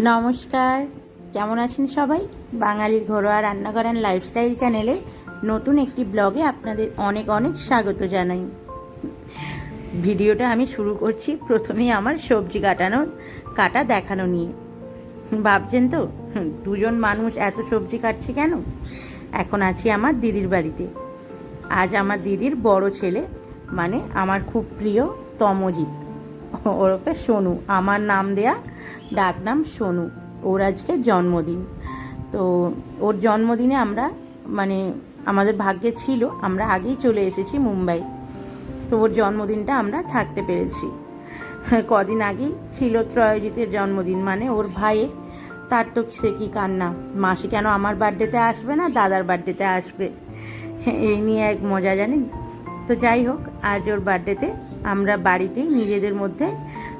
নমস্কার। কেমন আছেন সবাই? বাঙালির ঘরোয়া রান্নাঘর লাইফস্টাইল চ্যানেলে নতুন একটি ব্লগে আপনাদের অনেক অনেক স্বাগত জানাই। ভিডিওটা আমি শুরু করছি প্রথমেই আমার সবজি কাটানো, কাটা দেখানো নিয়ে। ভাবছেন তো দুজন মানুষ এত সবজি কাটছে কেন? এখন আছি আমার দিদির বাড়িতে। আজ আমার দিদির বড় ছেলে মানে আমার খুব প্রিয় তমজিৎ। ওরফে সোনু, আমার নাম দেয়া ডাক নাম সোনু। ওর আজকে জন্মদিন। তো ওর জন্মদিনে আমরা মানে আমাদের ভাগ্যে ছিল, আমরা আগেই চলে এসেছি মুম্বাই। তো ওর জন্মদিনটা আমরা থাকতে পেরেছি। কদিন আগেই ছিল ত্রয়োজিতের জন্মদিন মানে ওর ভাইয়ের। তার তো সে কি কান্না। মাসি কেন আমার বার্থডেতে আসবে না, দাদার বার্থডেতে আসবে? এই নিয়ে এক মজা, জানেন? তো যাই হোক, আজ ওর বার্থডেতে আমরা বাড়িতেই নিজেদের মধ্যে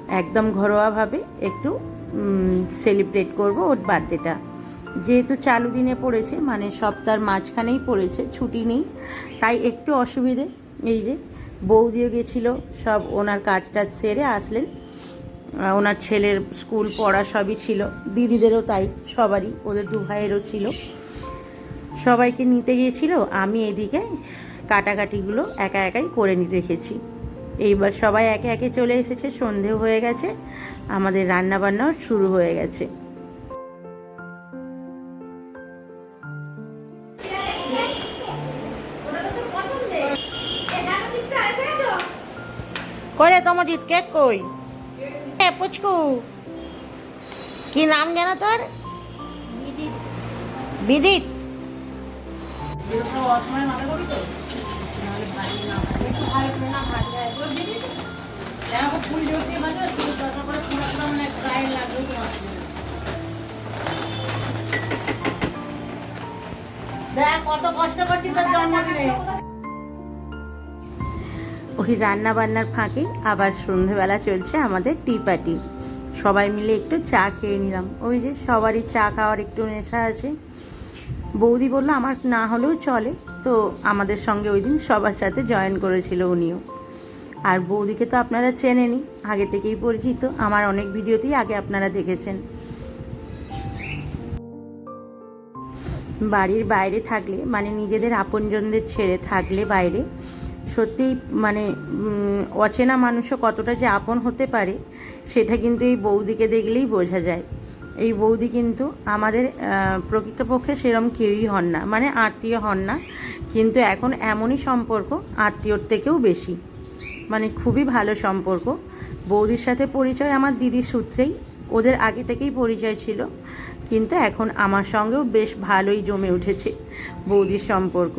একদম ঘরোয়াভাবে একটু সেলিব্রেট করব ওর বার্থডেটা যেহেতু চালু দিনে পড়েছে মানে সপ্তাহের মাঝখানেই পড়েছে, ছুটি নেই, তাই একটু অসুবিধে। এই যে বৌদিও গেছিল, সব ওনার কাজ টাজ সেরে আসলেন। ওনার ছেলের স্কুল পড়া সবই ছিল, দিদিদেরও তাই, সবারই, ওদের দু ভাইয়েরও ছিল। সবাইকে নিতে গিয়েছিল, আমি এদিকে কাটাকাটিগুলো একা একাই করে রেখেছি। এইবার সবাই একে একে চলে এসেছে, সন্ধেও হয়ে গেছে, আমাদের রান্না বান্নাও শুরু হয়ে গেছে। করে তোমার তমজিৎ, কেক কই? এ, পুচকু। কি নাম যেন তোর? বিদিত। বিদিত। ওই রান্না বান্নার ফাঁকে আবার সন্ধেবেলা চলছে আমাদের টি পার্টি সবাই মিলে একটু চা খেয়ে নিলাম। ওই যে সবারই চা খাওয়ার একটু নেশা আছে। বৌদি বলল, আমার না হলেও চলে। তো আমাদের সঙ্গে ওই দিন সবার সাথে জয়েন করেছিল উনিও। আর বৌদিকে তো আপনারা চেনেনই, আগে থেকেই পরিচিত। আমার অনেক ভিডিওতেই আগে আপনারা দেখেছেন। বাড়ির বাইরে থাকলে মানে নিজেদের আপনজনদের ছেড়ে থাকলে বাইরে, সত্যিই মানে অচেনা মানুষও কতটা যে আপন হতে পারে, সেটা কিন্তু এই বৌদিকে দেখলেই বোঝা যায়। এই বৌদি কিন্তু আমাদের প্রকৃতপক্ষে সেরম কেউই হন না। মানে আত্মীয় হন না। কিন্তু এখন এমনই সম্পর্ক, আত্মীয়র থেকেও বেশি। মানে খুবই ভালো সম্পর্ক। বৌদির সাথে পরিচয় আমার দিদির সূত্রেই, ওদের আগে থেকেই পরিচয় ছিল। কিন্তু এখন আমার সঙ্গেও বেশ ভালোই জমে উঠেছে বৌদির সম্পর্ক।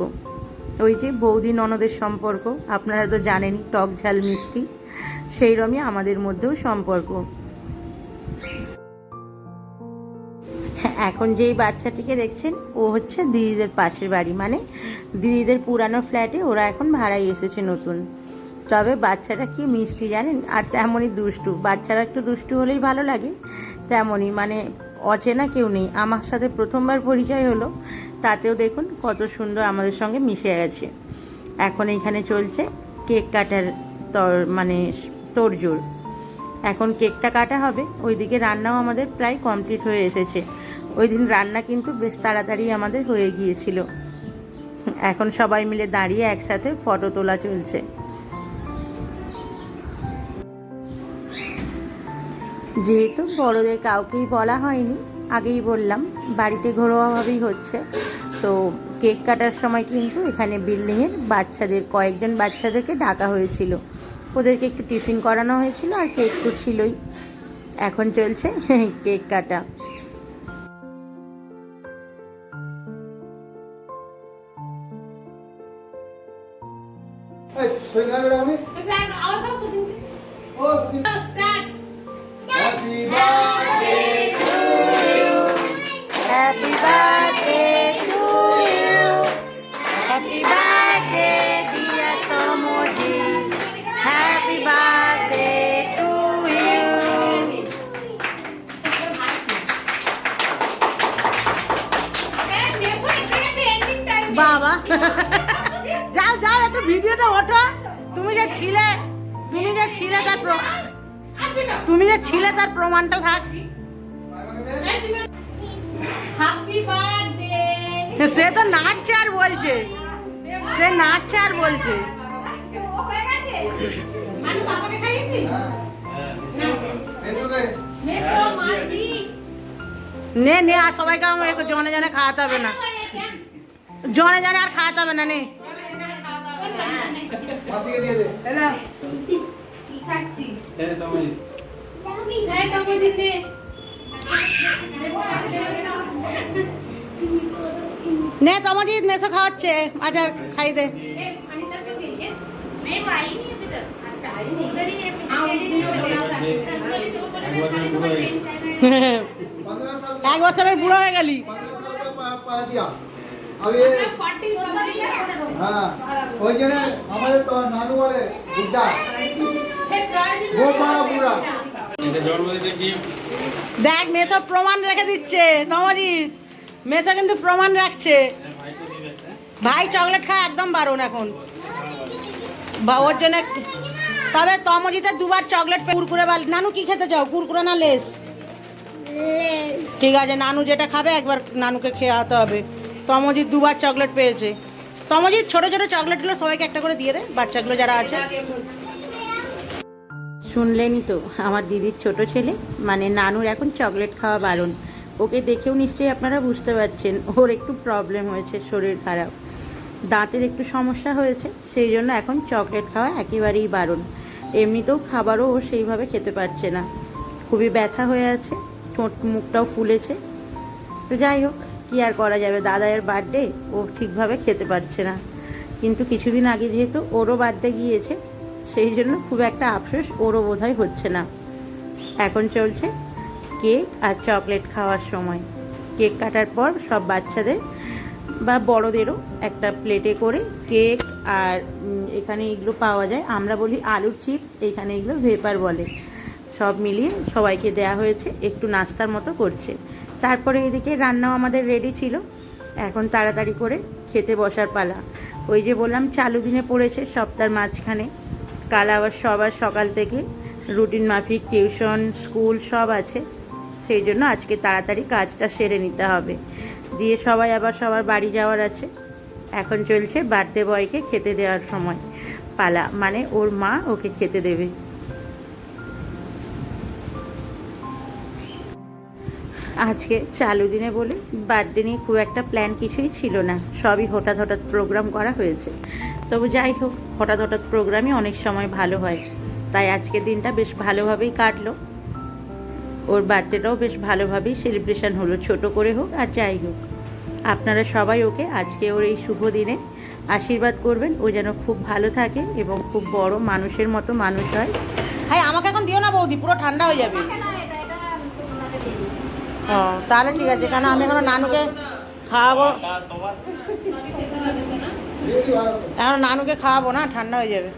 ওই যে বৌদি ননদের সম্পর্ক, আপনারা তো জানেনই, টক ঝাল মিষ্টি সেই রকমই আমাদের মধ্যেও সম্পর্ক। এখন যেই বাচ্চাটিকে দেখছেন, ও হচ্ছে দিদিদের পাশের বাড়ি। মানে দিদিদের পুরানো ফ্ল্যাটে ওরা এখন ভাড়াই এসেছে নতুন। তবে বাচ্চাটা কি মিষ্টি জানেন? আর তেমনই দুষ্টু। বাচ্চারা একটু দুষ্টু হলেই ভালো লাগে, তেমনই। মানে অচেনা কেউ নেই। আমার সাথে প্রথমবার পরিচয় হলো, তাতেও দেখুন কত সুন্দর আমাদের সঙ্গে মিশে গেছে। এখন এখানে চলছে কেক কাটার তর মানে তোড়জোড়। এখন কেকটা কাটা হবে। ওইদিকে রান্নাও আমাদের প্রায় কমপ্লিট হয়ে এসেছে। ওই দিন রান্না কিন্তু বেশ তাড়াতাড়ি আমাদের হয়ে গিয়েছিল। এখন সবাই মিলে দাঁড়িয়ে একসাথে ফটো তোলা চলছে। যেহেতু বড়দের কাউকেই বলা হয়নি, আগেই বললাম, বাড়িতে ঘরোয়াভাবেই হচ্ছে। তো কেক কাটার সময় কিন্তু এখানে বিল্ডিংয়ের বাচ্চাদের, কয়েকজন বাচ্চাদেরকে ডাকা হয়েছিল। ওদেরকে একটু টিফিন করানো হয়েছিল আর কেক তো ছিলই। এখন চলছে কেক কাটা। এই, সই না বেটা আমি? ও, একটু ভিডিওতে ওঠো তুমি যে ছিলে তুমি যে ছিলে তার প্র- তুমি যে ছিলে তার প্রমাণটা থাক। সে তো নাচছে আর বলছে। সে নাচছে আর বলছে। নে নে আর সবাইকে আমার জনে জনে খাওয়াতে হবে না। জনে জনে আর খাওয়াতে হবে না নে। মাসিকে দিয়ে দে। হ্যালো কি খাচ্ছিস হ্যাঁ তোমার হ্যাঁ তোমার দিনে নে তোমাদের মেসো খাওয়াচ্ছে। আচ্ছা খাই দে। এক বছরের বুড়ো হয়ে গেলি। হ্যাঁ, আমাদের তো নানু বলে দেখ মেসব প্রমাণ রেখে দিচ্ছে নমজি মেয়ে কিন্তু প্রমাণ রাখছে। ভাই চকলেট খাওয়া একদম বারণ এখন। বা ওর জন্য তবে তমজিতে দুবার চকলেট কুরকুরে বা নানু কি খেতে চাও? কুরকুরে না লেস? ঠিক আছে নানু যেটা খাবে একবার নানুকে খেয়ে হবে। তমজিৎ দুবার চকলেট পেয়েছে। তমজিৎ, ছোট ছোট চকলেটগুলো সবাইকে একটা করে দিয়ে দে, বাচ্চাগুলো যারা আছে। শুনলেনই তো, আমার দিদির ছোট ছেলে মানে নানুর এখন চকলেট খাওয়া বারণ। ওকে দেখেও নিশ্চয়ই আপনারা বুঝতে পারছেন, ওর একটু প্রবলেম হয়েছে, শরীর খারাপ। দাঁতের একটু সমস্যা হয়েছে, সেই জন্য এখন চকলেট খাওয়া একেবারেই বারণ। এমনিতেও খাবারও ও সেইভাবে খেতে পারছে না। খুবই ব্যথা হয়ে আছে, ঠোঁট মুখটাও ফুলেছে। তো যাই হোক কী আর করা যাবে? দাদায়ের বার্থডে ও ঠিকভাবে খেতে পারছে না। কিন্তু কিছুদিন আগে যেহেতু ওরও বার্থডে গিয়েছে, সেই জন্য খুব একটা আফসোস ওরও বোধহয় হচ্ছে না। এখন চলছে কেক আর চকলেট খাওয়ার সময়। কেক কাটার পর সব বাচ্চাদের বা বড়দেরও একটা প্লেটে করে কেক আর এখানে এগুলো পাওয়া যায়। আমরা বলি আলুর চিপস এখানে এগুলো ভেপার বলে। সব মিলিয়ে সবাইকে দেয়া হয়েছে, একটু নাস্তার মতো করছে। তারপরে এদিকে রান্নাও আমাদের রেডি ছিল। এখন তাড়াতাড়ি করে খেতে বসার পালা। ওই যে বললাম, চালু দিনে পড়েছে সপ্তাহের মাঝখানে। কাল আবার সবার সকাল থেকে রুটিন মাফিক, টিউশন, স্কুল সব আছে। সেই জন্য আজকে তাড়াতাড়ি কাজটা সেরে নিতে হবে। দিয়ে সবাই আবার সবার বাড়ি যাওয়ার আছে। এখন চলছে বার্থডে বয়কে খেতে দেওয়ার সময়। পালা মানে ওর মা ওকে খেতে দেবে। আজকে চালু দিনে বলে বার্থডে নিয়ে খুব একটা প্ল্যান কিছুই ছিল না। সবই হঠাৎ হঠাৎ প্রোগ্রাম করা হয়েছে। তবু যাই হোক, হঠাৎ হঠাৎ প্রোগ্রামই অনেক সময় ভালো হয়। তাই আজকের দিনটা বেশ ভালোভাবেই কাটলো। ওর বার্থডেটাও বেশ ভালোভাবেই সেলিব্রেশন হলো, ছোট করে হোক আর যাই হোক। আপনারা সবাই ওকে আজকে ওর এই শুভ দিনে আশীর্বাদ করবেন। ও যেন খুব ভালো থাকে এবং খুব বড় মানুষের মতো মানুষ হয়। হ্যাঁ আমাকে এখন দিও না বৌদি, পুরো ঠান্ডা হয়ে যাবে না এটা এটা তোমাকে দিয়ে দিচ্ছি ও, তাহলে ঠিক আছে, কেন আমি এখন নানুকে খাওয়াবো? এখন নানুকে খাওয়াবো না? ঠান্ডা হয়ে যাবে।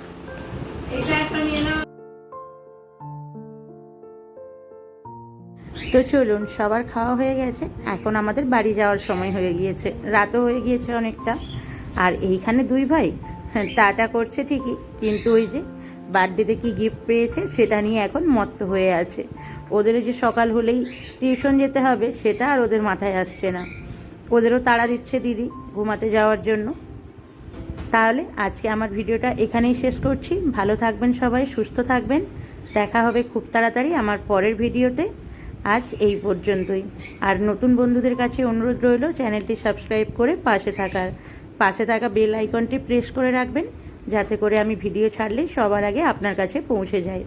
তো চলুন, সবার খাওয়া হয়ে গেছে। এখন আমাদের বাড়ি যাওয়ার সময় হয়ে গিয়েছে। রাতও হয়ে গিয়েছে অনেকটা। আর এইখানে দুই ভাই। টাটা করছে ঠিকই, কিন্তু ওই যে বার্থডেতে কি গিফট পেয়েছে, সেটা নিয়ে এখন মত্ত হয়ে আছে। ওদেরও যে সকাল হলেই টিউশন যেতে হবে, সেটা আর ওদের মাথায় আসছে না। ওদেরও তাড়া দিচ্ছে দিদি ঘুমাতে যাওয়ার জন্য। তাহলে আজকে আমার ভিডিওটা এখানেই শেষ করছি। ভালো থাকবেন সবাই, সুস্থ থাকবেন। দেখা হবে খুব তাড়াতাড়ি আমার পরের ভিডিওতে। আজ এই পর্যন্তই। আর নতুন বন্ধুদের কাছে অনুরোধ রইল, চ্যানেলটি সাবস্ক্রাইব করে পাশে থাকার, পাশে থাকা বেল আইকনটি প্রেস করে রাখবেন, যাতে করে আমি ভিডিও ছাড়লেই সবার আগে আপনার কাছে পৌঁছে যায়